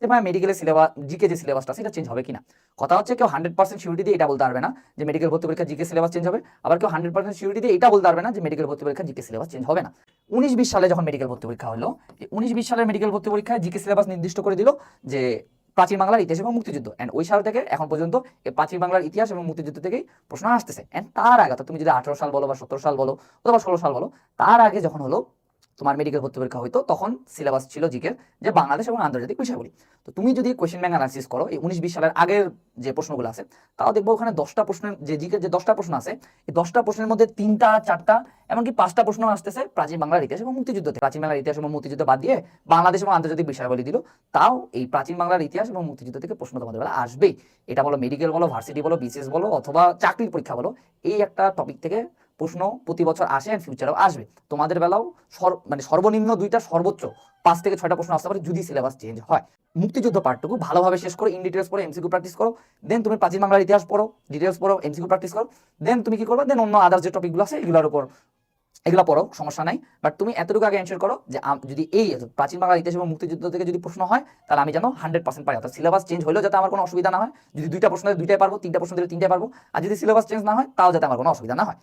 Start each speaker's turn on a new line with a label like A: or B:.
A: যে ভাই মেডিকেলের সিলেবাস জিকে যে সিলেবাসটা সেটা চেঞ্জ হবে কিনা। কথা হচ্ছে কেউ হান্ড্রেড পার্সেন্ট সিউরিটি দিয়ে এটা বলতে পারবে না যে মেডিকেল ভর্তি পরীক্ষা জিকে সিলেবাস চেঞ্জ হবে। আবার কেউ হান্ড্রেড পার্সেন্ট সিউরিটি দিয়ে এটা বলতে পারবে না যে মেডিকেল ভর্তি পরীক্ষা জিকে সিলেবাস চেঞ্জ হবে না। উনিশ বিশ সালে যখন মেডিকেল ভর্তি পরীক্ষা হলো উনিশ বিশ সালের মেডিকেল ভর্তি পরীক্ষায় জিকে সিলেবাস নির্দিষ্ট করে দিল যে প্রাচীন বাংলার ইতিহাস এবং মুক্তিযুদ্ধ। অ্যান্ড ওই সাল থেকে এখন পর্যন্ত এই প্রাচীন বাংলার ইতিহাস এবং মুক্তিযুদ্ধ থেকেই প্রশ্ন আসতেছে। অ্যান্ড তার আগে তুমি যদি আঠারো সাল বলো বা সতেরো সাল বলো অথবা ষোলো সাল বলো, তার আগে যখন হলো তোমার মেডিকেল ভর্তি পরীক্ষা হইতো, তখন সিলেবাস ছিল জিকের, যে বাংলাদেশ এবং আন্তর্জাতিক বিষয়গুলি। তো তুমি যদি কোয়েশ্চেন ব্যাংক অ্যানালিসিস করো, এই উনিশ বিশ সালের আগের যে প্রশ্নগুলো আছে, তাও দেখব ওখানে দশটা প্রশ্নের, যে জিকের যে দশটা প্রশ্ন আছে, এই দশটা প্রশ্নের মধ্যে তিনটা, চারটা, এমনকি পাঁচটা প্রশ্ন আসতেছে প্রাচীন বাংলার ইতিহাস এবং মুক্তিযুদ্ধ থেকে প্রাচীন বাংলার ইতিহাস এবং মুক্তিযুদ্ধ বাদ দিয়ে বাংলাদেশ এবং আন্তর্জাতিক বিষয়াবলী দিল, তাও এই প্রাচীন বাংলার ইতিহাস এবং মুক্তিযুদ্ধ থেকে প্রশ্ন তোমাদের বেলা আসবেই। এটা বলো মেডিকেল বলো ভার্সিটি বলো বিসিএস বলো, অথবা চাকরির পরীক্ষা বলো, এই একটা টপিক থেকে প্রশ্ন প্রতি বছর আসে অ্যান্ড ফিউচারেও আসবে। তোমাদের বেলাও মানে সর্বনিম্ন দুইটা সর্বোচ্চ পাঁচ থেকে ছয়টা প্রশ্ন আসতে পারে যদি সিলেবাস চেঞ্জ হয়। মুক্তিযুদ্ধ পার্টটুকু ভালোভাবে শেষ করো ইন ডিটেলস পড়ো এমসিকিউ প্র্যাকটিস করো দেন তুমি প্রাচীন বাংলার ইতিহাস পড়ো ডিটেলস পড়ো এমসিকিউ প্র্যাকটিস করো দেন তুমি কি করবে? দেন অন্য আদার্স যে টপিকগুলো আছে এগুলোর উপর এগুলো পড়ো, সমস্যা নাই। বাট তুমি এতটুকু আগে এনশিওর করো যে যদি এই প্রাচীন বাংলার ইতিহাস এবং মুক্তিযুদ্ধ থেকে যদি প্রশ্ন হয়, তাহলে আমি যেন হান্ড্রেড পার্সেন্ট পারি। অর্থাৎ সিলেবাস চেঞ্জ হলেও যাতে আমার কোনো অসুবিধা না হয়, যদি দুইটা প্রশ্ন, দুইটাই পারব, তিনটা প্রশ্ন দিলে তিনটাই পারব, আর যদি সিলেবাস চেঞ্জ না হয়, তাও যাতে আমার কোনো অসুবিধা না হয়।